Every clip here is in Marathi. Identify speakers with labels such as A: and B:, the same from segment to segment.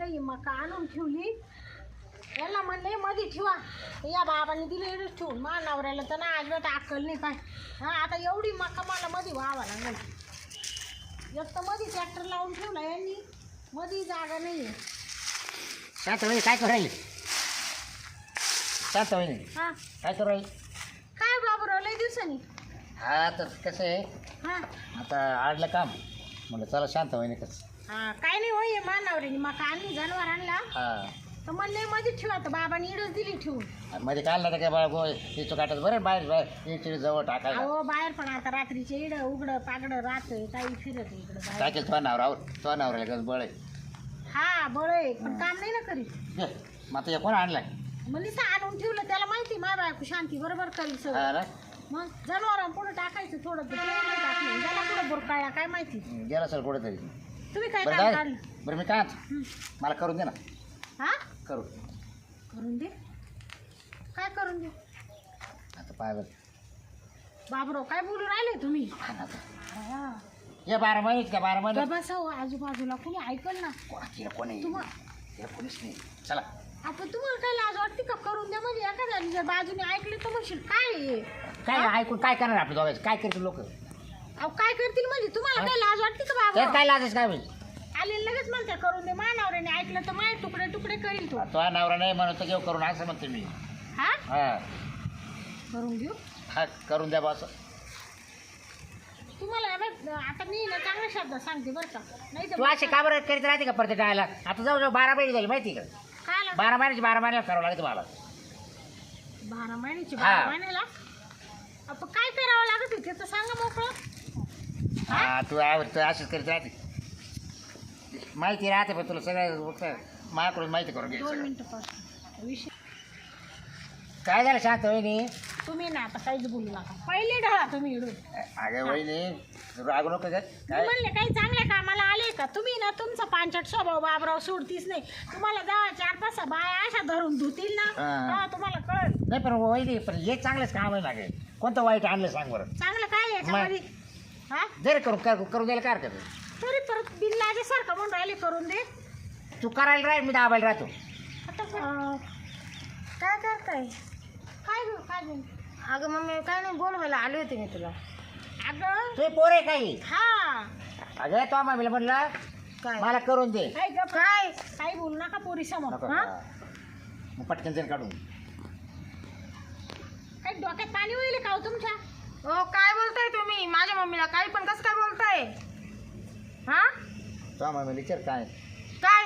A: इकडे ही मका आणून ठेवली? याला म्हणले मध्ये ठेवा. या बाबाने दिले इकडेच ठेवून. मा नवऱ्याला तर ना अजिबात अक्कल नाही काय. हा आता एवढी मका मला मध्ये व्हावा लागेल. एक तर मध्ये ट्रॅक्टर लावून ठेवला यांनी. मध्ये जागा नाही आहे
B: शांत काय करू राहिली? शांत
A: हा.
B: काय करू राहिली?
A: काय बाबूराव लय दिवसांनी?
B: हा तर कसं आहे?
A: हा.
B: आता आडलं काम. म्हणलं चला शांत वहिनी कसं
A: हा काय नाही होय मा नवऱ्याने मका आणली जनावर आणला.
B: हा.
A: तर म्हणले मध्ये ठेवा तर बाबाने इडच दिली ठेवून.
B: मध्ये काढला तर काय बाळा गो तिचं काटायचं बरं बाहेर बाहेर इकडे जवळ टाकायला.
A: अहो बाहेर पण आता रात्रीचे इड उघड पागड राहतंय काही फिरत इकडं बाहेर.
B: टाकेल तो नावरावर तो नावराला कसं बळ आहे.
A: हा बळ आहे पण काम नाही ना करीत.
B: घे, मग आता हे कोण आणलाय?
A: मग नुसतं आणून ठेवलं त्याला माहिती माय बायको शांती बरोबर करील सगळं?
B: हा ना.
A: मग जनावर पुढे टाकायचं थोडं तर तेल नाही टाकलं. त्याला बुरकाळला काय माहिती?
B: गेला सर कुठेतरी.
A: तुम्ही काय
B: बरं
A: काम
B: काय
A: काढलं?
B: बरं मी काय
A: हं.
B: मला करून दे ना.
A: हा?
B: करू
A: करून दे? काय करून दे?
B: आता पाय बरं
A: बाबराव काय बोलू राहिले तुम्ही?
B: हा ना आता.
A: हा.
B: ये बारा महिन्यात का? बारा महिन्यात
A: बसा हो, आजूबाजूला कोणी ऐकल ना?
B: कोणा तिला कोणी
A: तुम्हा-
B: तिला कोणीच नाही. चला.
A: आपण तुम्हाला काय लाज वाटते का? करून द्या म्हणजे एखाद्याने. जर बाजूने ऐकले तर म्हणशील काय आहे?
B: काय ऐकून काय करणार आपले दोघांचे? काय करतील लोक?
A: अहो काय करतील म्हणजे? तुम्हाला काय लाज वाटते का
B: त्यात
A: बाबा
B: काय लाजायचं काय होईल?
A: आले लगेच म्हणते करून दे. मानावऱ्याने ऐकलं तर माय तुकडे तुकडे करील तो.
B: तो नवरा नाही म्हणत घेऊ करून असं म्हणते मी.
A: हा?
B: हा.
A: करून घेऊ?
B: हा करून द्या बस
A: तुम्हाला बघ, आता मी ना चांगल्या शब्दात सांगते बरं का. नाही
B: तू
A: तर
B: असे का बरं करीत राहते का प्रत्येक टाळायला आता जवळ जवळ बारा महिने झाली माहिती का?
A: काय?
B: बारा महिन्याची बारा महिन्याला करावं लागतं मला
A: बारा महिन्याची
B: हा.
A: बारा महिन्याला? आपण काय करावं लागत होते? तर सांगा मोकळं.
B: हा तू आवर तू अशीच करीत राहते. माहिती राहते पण तुला सगळं माझ्याकडून माहिती करून
A: दोन
B: घ्यायचं
A: मिनिटं पास विषय
B: काय झालं शांत वहिनी?
A: तुम्ही ना आता काहीच बोलू नका. पहिले ढळा तुम्ही इडून.
B: अगं वहिनी रागू नको काय?
A: म्हणले काही चांगल्या कामाला आले का? तुम्ही ना तुमचा पांचट स्वभाव बाबराव सोडतीच नाही. तुम्हाला जेव्हा चार पाच बाया अशा धरून धुतील ना
B: हा.
A: तेव्हा तुम्हाला कळल.
B: नाही पण वहिनी पण हे चांगलंच काम आहे लागेल कोणतं वाईट आणलं सांग बरं.
A: चांगलं काय आहे याच्यामध्ये? हा?
B: जरी करून कर- करून द्यायला काय हरकत आहे?
A: तरी परत बिल्लाचे सारखं म्हणून राहिले करून दे.
B: तू करायला राहील मी दाबायला राहतो.
A: आता अं, काय करताय? काय गं काय गं?
C: अगं मम्मी काय नाही बोलवायला आले होते मी तुला.
A: अगं?
B: तू पोर आहे काही
A: हा?
B: अगं तो मामीला म्हणलं
C: काय?
B: मला करून दे.
A: काय गं काय? काही बोलू नका पोरी समोर
B: नको
A: हा?
B: मग पटकन जण काढून.
A: काही डोक्यात पाणी होईल का हो तुमच्या?
C: हो काय बोलताय तुम्ही? माझ्या मम्मीला काही पण कसं काय बोलताय? हा?
B: तो मामीला विचार काय?
C: काय?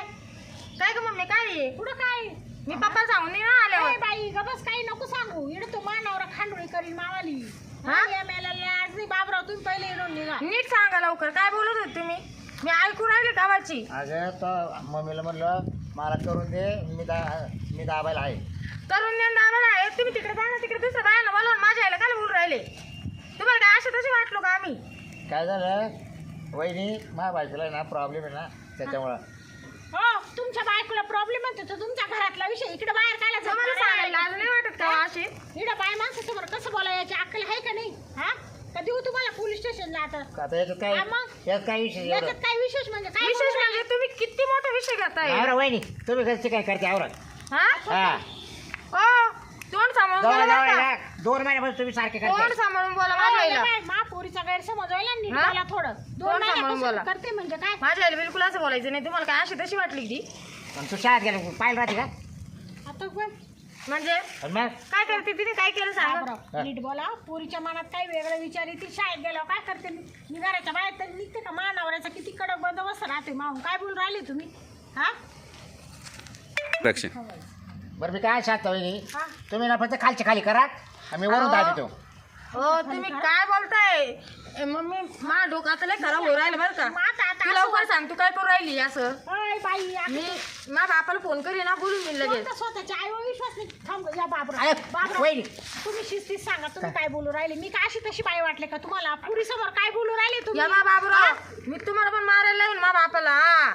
C: काय ग मम्मी काय आहे?
A: पुढं काय?
C: मी पप्पा सांगून नाही ना आल्यावर.
A: बाई गबस काही नको सांगू. इकडे तो मानावरा खांडोळी करील मावाली.
C: हा?
A: या नाही बाबराव तुम्ही पहिले इडून निघा.
C: नीट सांगा लवकर. काय बोलत होते तुम्ही? मी ऐकून राहिले गावाची.
B: अगं तो मम्मीला म्हणलं मला करून दे मी दा मी दाबायला आहे.
C: तरुण आम्हाला आहे. तुम्ही तिकडे जा ना तिकडे दुसऱ्या बायांना बोलवा माझ्या आईला काय बोलून राहिले. तुम्हाला काय असे तसे वाटलो का आम्ही?
B: काय झालं? वहिनी माझ्या बायकोला ना प्रॉब्लेम आहे ना त्याच्यामुळं.
A: हो तुमच्या बायकोला प्रॉब्लेम होतो तर तुमच्या घरातला विषय इकडे बाहेर काय
C: तुम्हाला सांगायला लाज नाही वाटत का असे?
A: इकडे बाय माणसं समोर कसं बोलायची अक्कल आहे का नाही? हा? का देऊ तुम्हाला पोलीस स्टेशनला आता.
B: आता याच्यात काय
A: हा मग?
B: यात काय विषय
A: याच्यात
B: एवढं
A: काय विशेष म्हणजे काय
C: विशेष
A: बोलू
C: म्हणजे तुम्ही किती मोठा विषय घेताय?
B: आवरा वहिनी तुम्ही घरचे काय करते आवरत
C: हा?
B: हा.
C: ओ तोंड सांभाळून
B: जवळ
C: बोला
B: जवळ
C: बरं का?
B: दोन महिन्यापासून तुम्ही सारखे
C: तोंड
B: करते
C: सांभाळून बोला? माझ्या आईला?
A: काय मा पोरीचा गैरसमज व्हायला नीट
C: हा?
A: बोला थोडं. दोन
C: सांभाळून
A: महिन्यापासून
C: बोला.
A: करते म्हणजे काय?
C: माझ्या आईला बिलकुल असं बोलायचं नाही. तुम्हाला काय अशी तशी वाटली ती?
B: पण तू शाळेत गेला पाहिलं राहते का?
A: आता पण
C: म्हणजे?
B: मग?
C: काय करते तिने काय केलं सांगा
A: नीट बोला. पोरीच्या मनात काही वेगळं विचार येतील शाळेत गेल्यावर काय करते? मी मी घराच्या बाहेर तरी निघते का? मानावऱ्याचा किती कडक बंदोबस्त राहते माहून. काय बोलून राहिले तुम्ही? हा?
B: बरं मी काय सांगतो वहिनी
A: हा.
B: तुम्ही ना फक्त खालची खाली करा. आम्ही वरून. दाबितो
C: हो तुम्ही काय बोलताय? मम्मी मा डोकं आता लय खराब होऊ राहिलं बरं का. तू लवकर सांग तू काय करू राहिली असं?
A: अय बाई
C: मी मा बापाला फोन करी ना बोलून मी लगेच.
A: कोणता स्वतःच्या आईवर विश्वास नाही. थांब या बाबरा
B: अरे,
A: बाबरा
B: वहिनी.
A: तुम्ही शिस्तीत सांगा तुम्ही काय? बोलू राहिले? मी काय अशी तशी बाई वाटले का तुम्हाला? पुरी समोर काय बोलू राहिले तुम्ही?
C: या मा बाबूराव मी तुम्हाला पण मारायला येईन मा बापाला हा.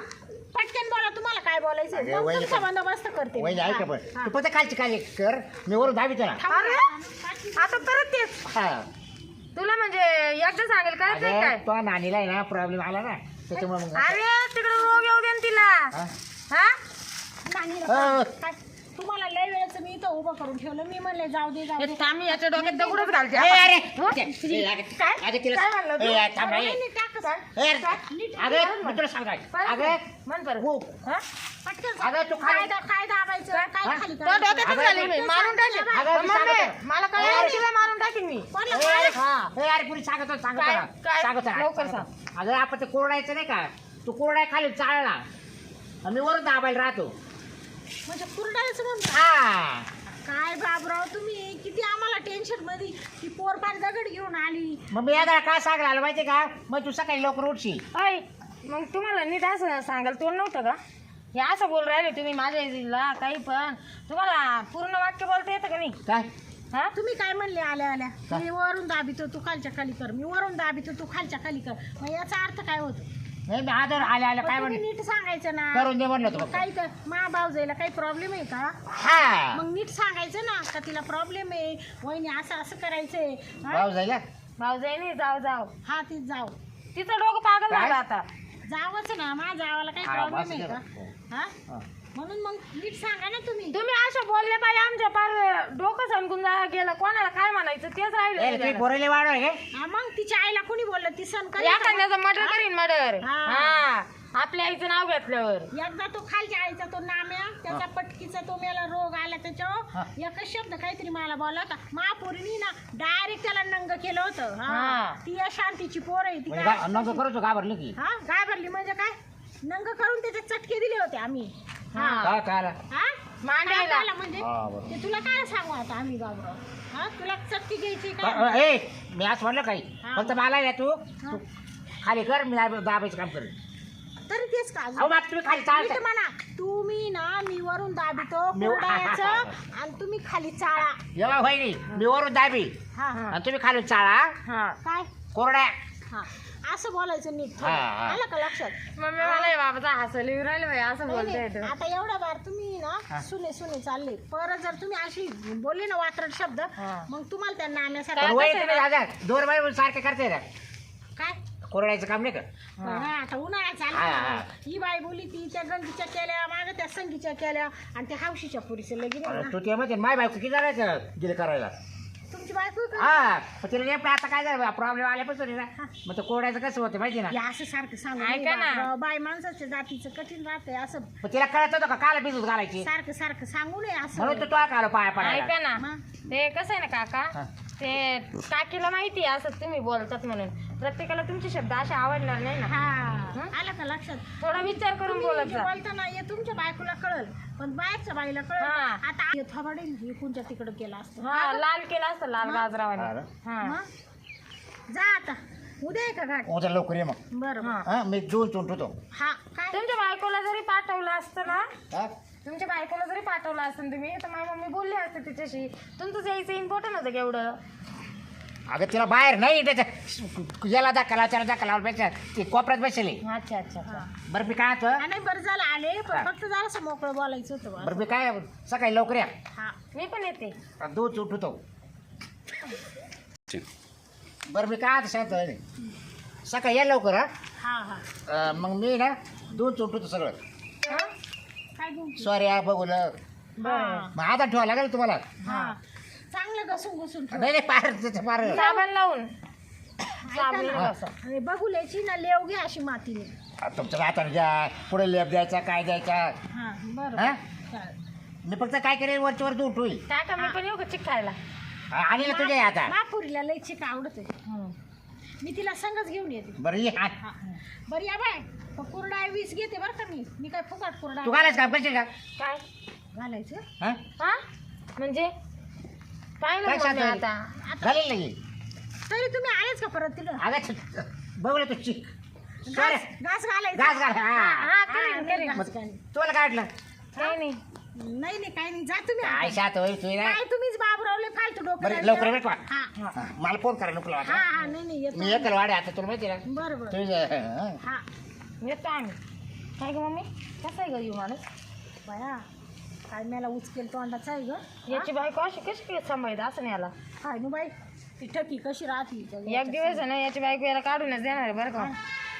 A: पटकन बोला तुम्हाला काय बोलायचं तुमचा
B: पण-
A: बंदोबस्त करते
B: वहिनी ऐका पण.
A: हा,
B: तू फक्त खालची खाली कर. मी वरून ना
A: थांब,
C: अरे? आता परत तेच
B: हा.
C: तुला म्हणजे एकदा सांगेल काय
B: अगं
C: काय
B: तो नानीला आहे ना प्रॉब्लेम आला ना. त्याच्यामुळे मग
C: अरे तिकडे रोग येऊ दे ना तिला.
B: हा?
C: हा?
B: हो.
A: काय? तुम्हाला लय वेळेचं मी इथं उभं करून ठेवलं मी म्हणले जाऊ दे जाऊ दे
C: थांब, याच्या डोक्यात दगडच घालते
B: ए, अरे? ते- ए, अगं-
C: काय?
B: अगं तिला-
C: काय म्हणलं तू?
B: ए, थांब ना, ए.
A: नाही, नाही, टाकच.
B: ए, अगं मी तुला सांगतो अगं
C: म्हण बरं
B: हो.
C: हा?
A: पटकन
B: अगं, तू खाली-
A: काय दा- काय दाबायचं काय? खाली
C: तो
A: करायचं?
C: डोक्यातच
B: अगं,
C: घालीन मी
A: पटकन
C: मारून टाकेन
A: सांगा.
B: अगं, मी
C: मम्मी,
B: सांगतो.
C: मला कळलं तिला मारून टाकेन मी
A: कोणाला
B: ए,
A: काय?
B: अरे. ए, अरे पुरी सांगतो सांगतो
C: काय?
B: ना.
C: काय?
B: सांगतो ना.
C: लवकर
B: सांगतो. अगं आपण ते कोरडायचं नाही का तू कोरडाय खाली चाळला आणि मी वरून दाबायला राहतो
A: म्हणजे कुरडायचं म्हणतो.
B: हा.
A: काय बाबराव तुम्ही? किती आम्हाला टेन्शनमध्ये? ती पोर पार दगड घेऊन आली.
B: मग मी यादा काय सांगायला आलं माहिती का? मग तू सकाळी लवकर उठशील.
C: अय मग तुम्हाला नीट असं सांगाल तोंड नव्हतं का? हे असं बोल राहिले तुम्ही माझ्या इला काही पण. तुम्हाला पूर्ण वाक्य बोलता येतं का नाही?
B: काय?
C: हा?
A: तुम्ही काय म्हणले आल्या आल्या? मी वरून दाबितो तू खालच्या खाली कर. मी वरून दाबितो तू खालच्या खाली कर. मग याचा अर्थ काय होतो?
B: नाही मी आदर आल्या आल्या काय
A: मग तुम्ही
B: म्हणले
A: नीट सांगायचं ना.
B: करून दे म्हणलं तू
A: काही तर मा भाऊजाईला काही प्रॉब्लेम आहे का?
B: हा.
A: मग नीट सांगायचं ना का तिला प्रॉब्लेम आहे? वहिनी असं असं करायचंय. हा?
B: भाऊ जायला?
C: भाऊ जाई नाही जाऊ जाऊ.
A: हा ती जाऊ.
C: तिचं डोकं पागल
B: काय?
C: झालं आता.
A: जावंच ना माझ्या जावाला काही
B: हा,
A: प्रॉब्लेम आहे. का? हा?
B: हा.
A: म्हणून मग नीट सांगा ना तुम्ही.
C: तुम्ही अशा बोलले पाहिजे आमच्या पार डोकं सणकून जा गेलं. कोणाला काय म्हणायचं? तेच
B: ए, तुम्ही
C: राहिलं
B: वाढव हे
A: हा, मग तिच्या आईला कोणी बोललं? ती सण करेल
C: या
A: का?
C: एखाद्याचं मर्डर करीन मर्डर.
A: हा.
C: हा. आपल्या आईचं नाव घेतल्यावर.
A: एकदा तो खालच्या आईचा तो नाम्या त्याचा पटकीचा तो मेला रोग आला
B: हा.
A: त्याच्यावर एकच शब्द काहीतरी मला बोलला होता. महापोरीनी ना डायरेक्ट त्याला नंग केलं होतं. हा.
C: हा.
A: ती अशांतीची पोर आहे ती
B: म्हणजे
A: काय
B: गा- नको करू तू घाबरली की.
A: हा काय भरली म्हणजे काय? नंग करून त्याचे चटके दिले होते आम्ही.
C: हा.
A: हा?
C: मांडायला.
A: काय झालं म्हणजे?
B: हा, बरोबर.
A: ते तुला काय सांगू आता आम्ही बाबराव? हा? तुला चटकी घ्यायची का?
B: अ, ए मी आज म्हणलं काही.
A: हा.
B: फक्त मला ना तू
A: हा.
B: तू खाली कर मी दाब- दाबायचं काम करेन.
A: तरी तेच का
B: अहो तुम्ही खाली चालता
A: म्हणा. तुम्ही ना मी वरून दाबितो
B: मी-
A: कुरडायचं आणि तुम्ही खाली चाळा.
B: जेव्हा होईनी मी वरून दाबी.
A: हा. हा
B: आणि तुम्ही खाली चाळा.
C: हा.
A: काय?
B: कोरड्या.
A: हा. असं बोलायचं नीट थोडं.
B: हा, हा.
A: आलं का लक्षात
C: मम्मी मला हे बाबाचा हसलं येऊ राहिलं बाई असं
A: नाही,
C: बोलता
A: नाही. आता एवढ्या बार तुम्ही
B: हा.
A: ना सुने सुने चालले परत जर तुम्ही अशी बोलले ना वात्रट शब्द
C: हा.
A: मग तुम्हाला त्यांना
B: पण वय तुम्ही? दादा दोन बाई सारखे करते ना
A: काय
B: कोरडायचं काम नाही का
A: हा, आता उन्हाळा चालला
B: हा,
A: बाई बोली ती त्या गंगीच्या केल्या माग त्या संगीच्या केल्या आणि त्या हावशीच्या पुरीचं लगीन आहे
B: अरे
A: ना.
B: तू ते म्हणते माय बायको किती करायचं गेले करायला
A: तुमची बायको आहे का?
B: हा पण तिला नेमकं आता काय झालं प्रॉब्लेम आल्यापासून आहे ना. मग ते कसं होतं माहिती ना?
A: असं सारखं सांगू
C: ऐका ना.
A: बापराव. बाई माणसाच्या जातीचं कठीण राहतंय असं
B: तिला कळत होतं का काला भिजूत घालायची?
A: सारखं सारखं सांगू नये
B: म्हणून
A: असं
B: तू तो काला पाया पडायला.
C: ऐका ना.
A: मग?
C: ते कसं आहे ना काका. ते काकीला माहिती आहे असं तुम्ही बोलतात म्हणून. प्रत्येकाला तुमचे शब्द असे आवडणार नाही ना.
A: हा. आलं का लक्षात?
C: थोडा विचार करून
A: तुम्ही
C: बोलत
A: जे
C: जा.
A: बोलताना हे तुमच्या बायकोला कळल पण बाहेरच्या बाईला कळल.
C: हा.
A: आता हे थोबाडे इकूनच्या तिकडे केला असतं.
C: हा लाल केला असतं लाल
A: मग?
C: गाजरावाने.
B: हा ना?
C: हा.
A: मग? जा आता. उद्या आहे का घाट?
B: उद्या लवकर ये मग.
A: बरं. बरं.
B: हा मी
A: हा काय?
C: तुमच्या बायकोला जरी पाठवलं असतं ना
B: हा?
C: तुमच्या बायकोला जरी पाठवलं असतं तुम्ही तर माझी मम्मी बोलली असते तिच्याशी. तुमचं यायचं इम्पॉर्टंट होतं केवढं
B: अगं तिला बाहेर नाही त्याच्या याला दाखला त्याला दाखला पेक्षा ती कोपऱ्यात बसली.
C: अच्छा अच्छा अच्छा.
B: बरं मी काय होतं
A: हा, नाही बरं झालं आले. पण फक्त जरासं मोकळं बोलायचं होतं बा.
B: बरं मी काय सकाळी लवकर या.
A: हा
C: मी पण येते.
B: दूध उठवतो. बरं मी काय आता सांगतो सकाळी या लवकर हा.
A: हा हा.
B: अं, मग मी ना दूध उठवतो सगळं.
A: हा? काय घेऊन
B: सॉरी बघून
A: हा.
B: मग आता ठेवा लागेल तुम्हाला?
A: हा. चांगलं घसून घसून ठेव.
B: नाही नाही पार त्याचं पार.
C: साबण लावून.
A: ऐका
C: साबण
A: ना.
C: लावा.
A: आणि बघुल्याची ना लेव घ्या अशी मातीने.
B: आ, तुमच्या हाताने द्या पुढे लेप द्यायचा काय द्यायचा?
A: हा बरं.
B: हा?
A: चालेल.
B: मी फक्त काय करेल वरच्या वर दूध होईल
C: काका मी पण येऊ का चिक खायला
B: आणि ना तुझ्या आता.
A: महापुरीला लय चिक आवडत मी तिला संगच घेऊन येते.
B: बरं ये हा.
A: हा. बरं या बाय. पण कुरडा वीस घेते बरं का मी. मी काय फुकट कुरडा
B: तू घालायच काम करशील का?
C: काय?
A: घालायचं?
B: हा?
C: हा? म्हणजे? काय
B: सांगतोय?
C: आता.
B: घालेल नाही.
A: तरी तुम्ही आलेच का परत तिला
B: अगं बघलं तू चिक
A: घास घास घालायचा.
B: घास घाल. हा.
C: हा करीन
A: हा,
C: करीन.
B: काय
C: काही नाही
A: नाही. नाही काही नाही. जा तुम्ही
B: काय
A: आता.
B: शात होईल तुझी ना?
A: काय तुम्हीच बाबरावले फालतू डोकं
B: बरं
A: लावता.
B: लवकर भेट
A: हा.
B: हा, मला फोन करा नको
A: हा
B: आता
A: हा नाही नाही येतो
B: मी एकल वाडे आता तुला माहिती ना?
A: बरं बरं.
B: तुझं
A: हा.
C: येतो आम्ही. काय ग मम्मी? कसं आहे ग येऊ माणूस?
A: बया काय मला उचकेल तोंडाचा आहे ग.
C: याची बायको अशी कशी काय सांभाळत असं नाही याला
A: काय नु बाई ती ठकी कशी राहते
C: एक दिवस आहे ना याची बायको याला काढूनच देणार आहे बरं का?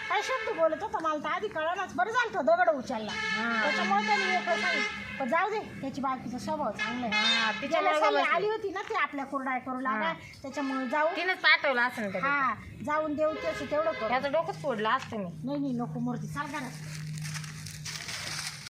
A: काय शब्द बोलत होता मला तर आधी कळणाच बरं झालं तो दगड उचलला. त्याच्यामुळे त्यांनी एक सांगितलं. पण जाऊ दे त्याची बायकोचा स्वभाव चांगला आहे.
C: हा,
A: तिच्या
C: तिच्यामुळे
A: साली
C: बसली.
A: आली होती ना ती आपल्या कुरडाय करू लागा. त्याच्यामुळे जाऊ.
C: तिनेच पाठवलं असं
A: हा जाऊन देऊ त्याचं तेवढं करू.
C: त्याचं डोकंच फोडलं असतं मी.
A: नाही नाही नको मूर्ती चाल घरात.